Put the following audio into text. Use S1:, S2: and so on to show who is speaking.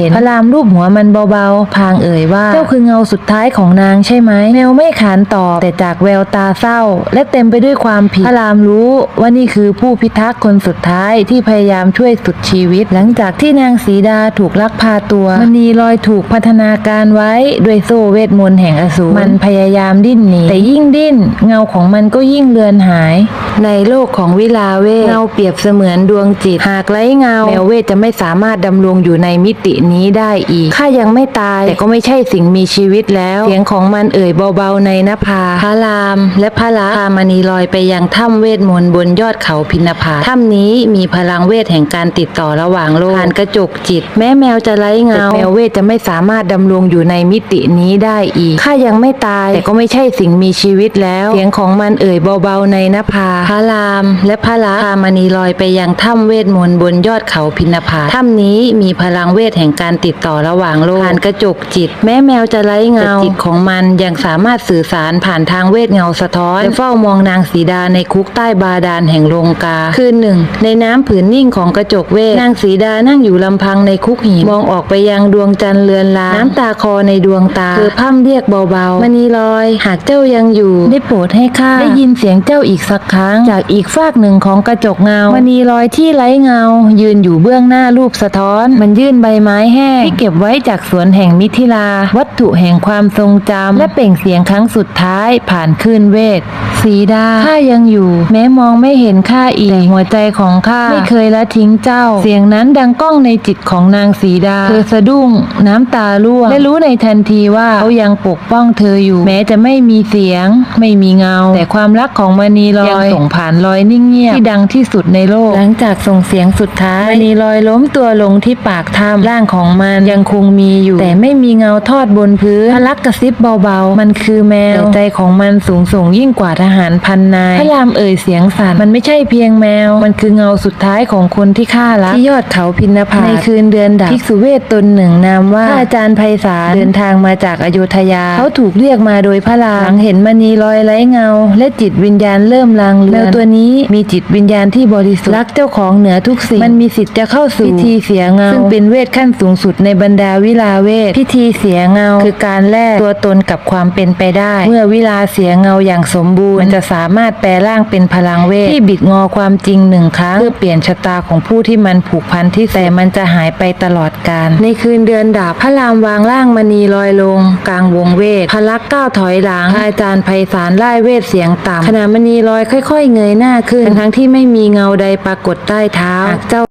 S1: เห็นพระรามรูปหัวมันเบาๆ พางเอ่ยว่า เจ้าคือเงาสุดท้ายของนางใช่ไหมแมวไม่ขานตอบ แต่จากแววตาเศร้า และเต็มไปด้วยความผิด พระรามรู้ว่านี่คือผู้พิทักษ์คนสุดท้ายที่พยายามช่วยสุดชีวิต หลังจากที่นางสีดาถูกลักพาตัวมณีลอยถูกพัฒนาการไว้ด้วยโซ่เวทมนต์แห่งอสูรมันพยายามดิ้นหนีแต่ยิ่งดิ้น เงาของมันก็ยิ่งเลือนหาย ในโลกของวิลาเวทเงาเปรียบเสมือนดวงจิต หากไร้เงาแมวเวทจะไม่สามารถดำรงอยู่ในมิตินี้ได้อีกข้ายังไม่ตาย แต่ก็ไม่ใช่สิ่งมีชีวิตแล้ว เสียงของมันเอ่ยเบาๆในนภาพระราม และพระละพามณีลอยไปยังถ้ำเวทมนต์บนยอดเขาพินภาถ้ำนี้มีพลังเวทแห่งการติดต่อระหว่างโลกผ่านกระจกจิต แม้แมวจะไร้เงาแต่แมวเวทจะไม่สามารถดำรงอยู่ในมิตินี้ได้อีกข้ายังไม่ตาย แต่ก็ไม่ใช่สิ่งมีชีวิตแล้ว เสียงของมันเอ่ยเบาๆในนภาพระรามและพระละพามณีลอยไปยังถ้ำเวทมนต์บนยอดเขาพินภาถ้ำนี้มีพลังเวทแห่งการติดต่อระหว่างโลกผ่านกระจกจิต แม้แมวจะไร้เงาจิตของมันยังสามารถสื่อสารผ่านทางเวทเงาสะท้อนเฝ้ามองนางสีดาในคุกใต้บาดาลแห่งโลงกา คืนหนึ่ง ในน้ำผืนนิ่งของกระจกเวทนางสีดานั่งอยู่ลำพังในคุกหินมองออกไปยังดวงจันทร์เลือนลางน้ำตาคอในดวงตาเธอพ่ำเรียกเบาๆมณีลอย หากเจ้ายังอยู่ ได้โปรดให้ข้าได้ยินเสียงเจ้าอีกสักครั้งจากอีกฝากหนึ่งของกระจกเงามณีลอยที่ไร้เงา ยืนอยู่เบื้องหน้ารูปสะท้อน มันยื่นใบไม้แห้งที่เก็บไว้จากสวนแห่งมิถิลา วัตถุแห่งความทรงจำและเปล่งเสียงครั้งสุดท้ายผ่านคลื่นเวทสีดาข้ายังอยู่ แม้มองไม่เห็นข้าอีกแต่หัวใจของข้าไม่เคยละทิ้งเจ้า เสียงนั้นดังก้องในจิตของนางสีดาเธอสะดุ้ง น้ำตาร่วงและรู้ในทันทีว่าเขายังปกป้องเธออยู่ แม้จะไม่มีเสียง ไม่มีเงา แต่ความรักของมณีลอยยังส่งผ่านรอยนิ่งเงียบที่ดังที่สุดในโลก หลังจากส่งเสียงสุดท้ายมณีลอยล้มตัวลงที่ปากถ้ำร่างของมันยังคงมีอยู่ แต่ไม่มีเงาทอดบนพื้นพลักกระซิบเบาๆ มันคือแมวแต่ใจของมันสูงส่งยิ่งกว่าทหารพันนายพระรามเอ่ยเสียงสั่นมันไม่ใช่เพียงแมว มันคือเงาสุดท้ายของคนที่ข้ารักที่ยอดเขาพินภาในคืนเดือนดับภิกษุเวทตนหนึ่งนามว่าพระอาจารย์ไพศาลเดินทางมาจากอโยธยา เขาถูกเรียกมาโดยพระรามหลังเห็นมณีลอยไร้เงา และจิตวิญญาณเริ่มลางเลือนแมวตัวนี้มีจิตวิญญาณที่บริสุทธิ์รักเจ้าของเหนือทุกสิ่ง มันมีสิทธิ์จะเข้าสู่พิธีเสียเงา ซึ่งเป็นเวทขั้นสูงสุดในบรรดาวิลาเวทพิธีเสียเงา คือการแลกตัวตนกับความเป็นไปได้ เมื่อวิลาเสียเงาอย่างสมบูรณ์มันจะสามารถแปลร่างเป็นพลังเวทที่บิดงอความจริงหนึ่งครั้งเพื่อเปลี่ยนชะตาของผู้ที่มันผูกพันที่สุดแต่มันจะหายไปตลอดกาลในคืนเดือนดาบพระรามวางร่างมณีลอยลง กลางวงเวทพลักษณ์ก้าวถอยหลังพระอาจารย์ไพศาลไล่เวทเสียงต่ำขณะมณีลอยค่อยๆเงยหน้าขึ้นทั้งๆที่ไม่มีเงาใดปรากฏใต้เท้าหากเจ้า